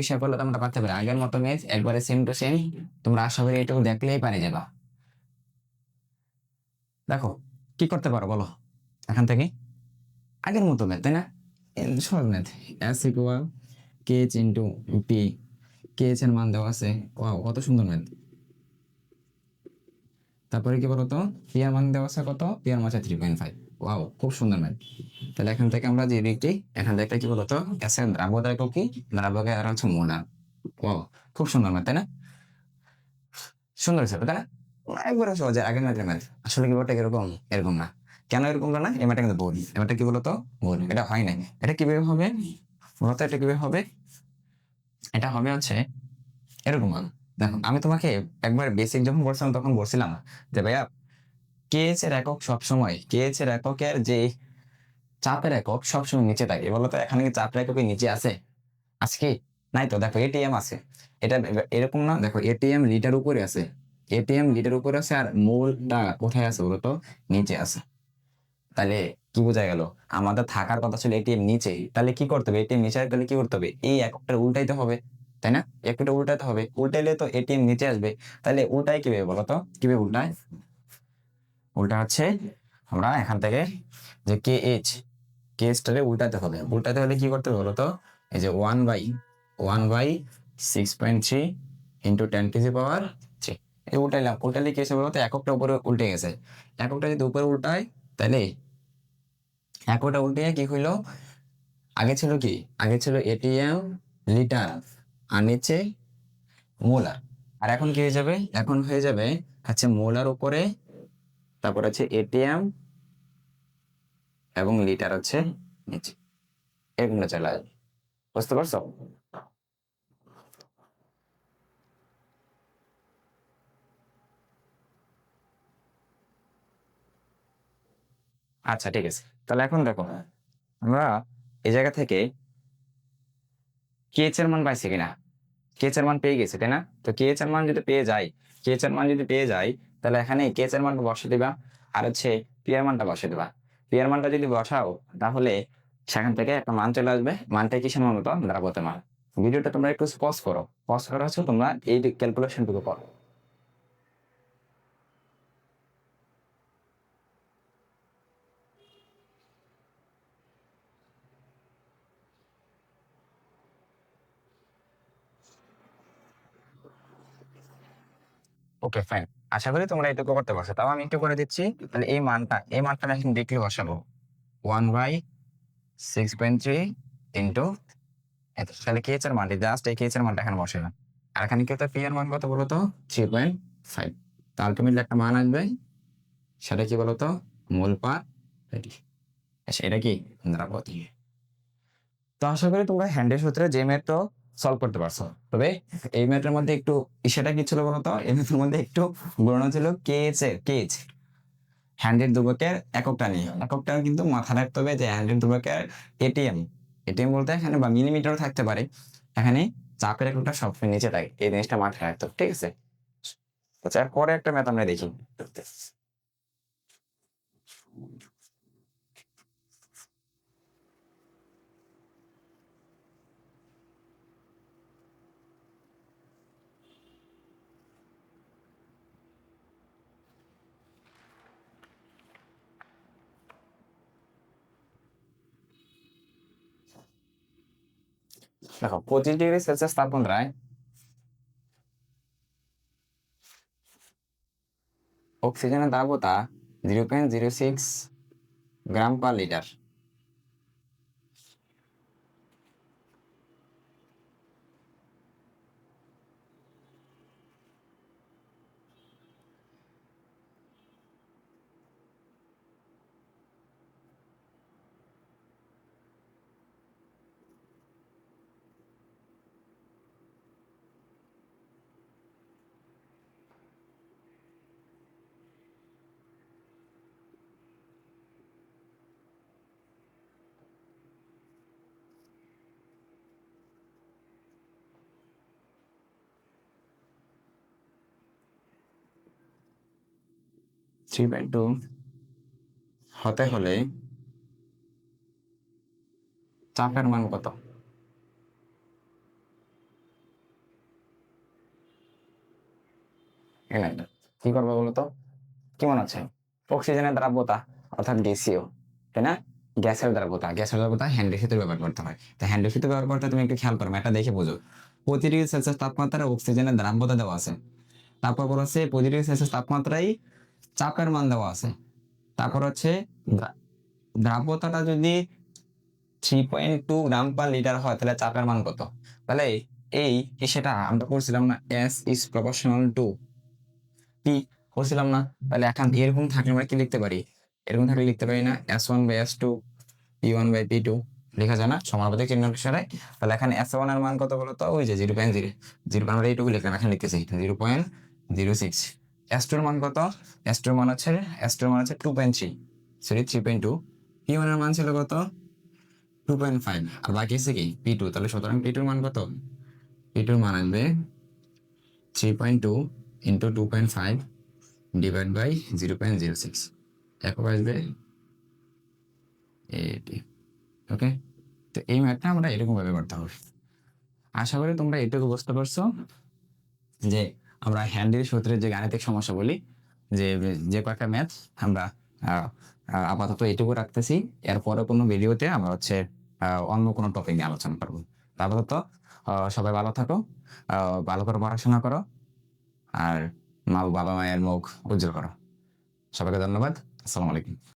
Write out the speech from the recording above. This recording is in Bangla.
হিসাব করলে তোমরা পারতে পারো। আগের মতো ম্যাচ একবারে সেম টু সেম তোমরা আশা করি এটুকু দেখলেই পারে যাবা। দেখো, কি করতে পারো বলো? এখান থেকে? আগের মতো ম্যাথ তাই না? সহজ math S equal K H into P K H এর মান দেওয়া আছে। ওয়াও কত সুন্দর ম্যাথ তারপরে কি বলতো? পি এর মান দেওয়া আছে কত? পি এর মান আছে থ্রি পয়েন্ট ফাইভ ওয়াও খুব সুন্দর তাহলে এখান থেকে আমরা যে দিকটি এখান থেকে কি বলতো? কি? দ্রাবকে আর হচ্ছে মোলার ওয়াও খুব সুন্দর তাই না? সুন্দর হিসাবে, তাই না? একবারে সহজে, আগে ম্যাথের ম্যাথ আসলে কি এরকম এরকম না। কেন এরকম না? এই ম্যাথটা কিন্তু এই কি বলতো? বোর্ড এটা হয় নাই। এটা কীভাবে হবে? মূলত এটা কীভাবে হবে? এটা হবে হচ্ছে এরকম দেখো, আমি তোমাকে একবার বেসিক যখন বলছিলাম, তখন বলছিলাম যে, ভাইয়া কেএস এর একক সবসময়? কেএস এর এককের যে চাপের একক সবসময় নিচে থাকে? বলতো এখানে কি চাপের এককের নিচে আছে? আজকে? নাই তো, দেখো এটিএম আছে। এটা এরকম না, দেখো এটিএম লিটার উপরে আছে। এটিএম লিটার উপরে আছে আর মূলটা কোথায় আছে বলতো নিচে আছে। তাহলে কি বোঝা গেল? আমাদের থাকার কথা ছিল এটিএম নিচে তাহলে কি করতে হবে? এটিএম নিচে তাহলে কি করতে হবে? এই এককটা উল্টাইতে হবে, তাই না? একটু উল্টাতে হবে। উল্টাইলে তো এটিএম নিচে আসবে। তাহলে উল্টাই কীভাবে বলো তো? কীভাবে উল্টায়? উল্টা হচ্ছে আমরা এখান থেকে যে কে এইচ কে এইচটারে উল্টাতে হবে। উল্টাতে হলে কি করতে হবে বলো তো এই যে one by one by six point three into ten kg power three এই উল্টাইলাম, উল্টাইলে কি হয়েছে বলতো? এককটা উপরে উল্টে গেছে। এককটা যদি উপরে উল্টায়, তাহলে এককটা উল্টে কি হইল? আগে ছিল কি? আগে ছিল এটিএম লিটার আর নিচে মোলার আর এখন কি হয়ে যাবে? এখন হয়ে যাবে হচ্ছে মোলার উপরে তারপর হচ্ছে এটিএম এবং লিটার হচ্ছে নিচে। এরকমটা চলে আসবে বুঝতে পারছ? আচ্ছা ঠিক আছে। তাহলে এখন দেখো, আমরা এই জায়গা থেকে কেএচ এর মান পাইছি কিনা? কেএচ এর মান পেয়ে গেছে, তাই না? তো কেএচ এর মান যদি পেয়ে যাই এর মান যদি পেয়ে যাই, তাহলে এখানে কেএচ এর মানটা বসে দিবা, আর হচ্ছে পিয়ার মানটা বসে দিবা। পিয়ার মানটা যদি বসাও, তাহলে সেখান থেকে একটা মান চলে আসবে। মানটা কিসের মান মতো? দ্রাবতে মান। ভিডিওটা তোমরা একটু পজ করো। পজ করা হচ্ছে তোমরা এই ক্যালকুলেশনটুকু করো। ওকে ফাইন আশা করি তোমরা এটুকু করতে পারছ। তাও আমি একটু করে দিচ্ছি তাহলে এই মানটা এই মানটা আমি এখন দেখলে বসাবো। One by six point three into এত। তাহলে কে এর মানটি জাস্ট এই কে এর মানটা এখানে বসে আর এখানে কি হতো? পি এর মান কত বলো তো থ্রি পয়েন্ট ফাইভ তো আলটিমেটলি একটা মান আসবে সেটা কি বলতো? মূল পার এটি আচ্ছা এটা কি? দ্রাবতী তো আশা করি তোমরা হ্যান্ডের সূত্রে যে ম্যাথটা সলভ করতে পারছ। তবে এই ম্যাথের মধ্যে একটু সেটা কি ছিল বলতো? এই ম্যাথের মধ্যে একটু গুণন ছিল কেএচ এর কেএচ হ্যান্ডের দুবকের এককটা নিয়ে এককটা কিন্তু মাথা রাখতে হবে যে হ্যান্ডের দুবকের এটিএম এটিএম বলতে এখানে বা মিলিমিটারও থাকতে পারে। এখানে চাপের এককটা সবসময় নিচে থাকে। এই জিনিসটা মাথায় রাখতে ঠিক আছে? আচ্ছা পরে একটা ম্যাথ আমরা দেখি। দেখো পঁচিশ ডিগ্রি সেলসিয়াস তাপমাত্রায় অক্সিজেনের দ্রাবতা zero point zero six gram per litre three bedroom হতে হলে টাকার মান কত কি করব বলতো কেমন আছে? অক্সিজেনের দ্রাব্যতা অর্থাৎ ডিসিও তাই না? গ্যাসের দ্রাব্যতা গ্যাসের দ্রাব্যতা হ্যান্ড রেসিতে ব্যবহার করতে হয়। তো হ্যান্ড রেসিতে ব্যবহার করতে তুমি একটু খেয়াল করো এটা দেখে বোঝো। প্রতি ডিগ্রি সেলসিয়াস তাপমাত্রায় অক্সিজেনের দ্রাব্যতা দেওয়া আছে। তারপর বলা আছে প্রতি ডিগ্রি সেলসিয়াস তাপমাত্রায় চাপের মান দেওয়া আছে। তারপর হচ্ছে দ্রা- দ্রাব্যতাটা যদি three point two gram per litre হয় তাহলে চাপের মান কত? তাহলে এই সেটা আমরা করছিলাম না S is proportional to P করছিলাম না। তাহলে এখন এরকম থাকলে আমরা কি লিখতে পারি? এরকম থাকলে লিখতে পারি না S one by S two P one by P two লেখা যায় না সমানুপাতিক চিহ্ন অনুসারে তাহলে এখানে এস ওয়ানের মান কত বলো তো ওই যে জিরো পয়েন্ট জিরো জিরো আমরা এইটুকু লিখলাম এখানে লিখতেছি zero point zero six S টুর মান কত? এস টুর মান হচ্ছে এস টুর মান হচ্ছে two point three sorry three point two P ওয়ানের মান ছিল কত? টু পয়েন্ট ফাইভ আর বাকি আছে কি? পি টু তাহলে সুতরাং পি টুর মান কত? পি টুর মান আসবে three point two into two point five divide by zero point zero six একক আসবে এটি ওকে তো এই ম্যাথটা আমরা এরকমভাবে করতে হবে। আশা করি তোমরা এটুকু বুঝতে পারছ যে আমরা হ্যান্ডেল সূত্রের যে গাণিতিক সমস্যা বলি, যে যে কয়েকটা ম্যাথ আমরা আপাতত এটুকু রাখতেছি। এরপরে কোনো ভিডিওতে আমরা হচ্ছে অন্য কোনো টপিক নিয়ে আলোচনা করব। আপাতত সবাই ভালো থাকো ভালো করে পড়াশোনা করো, আর মা বাবা মায়ের মুখ উজ্জ্বল করো। সবাইকে ধন্যবাদ। আসসালামু আলাইকুম।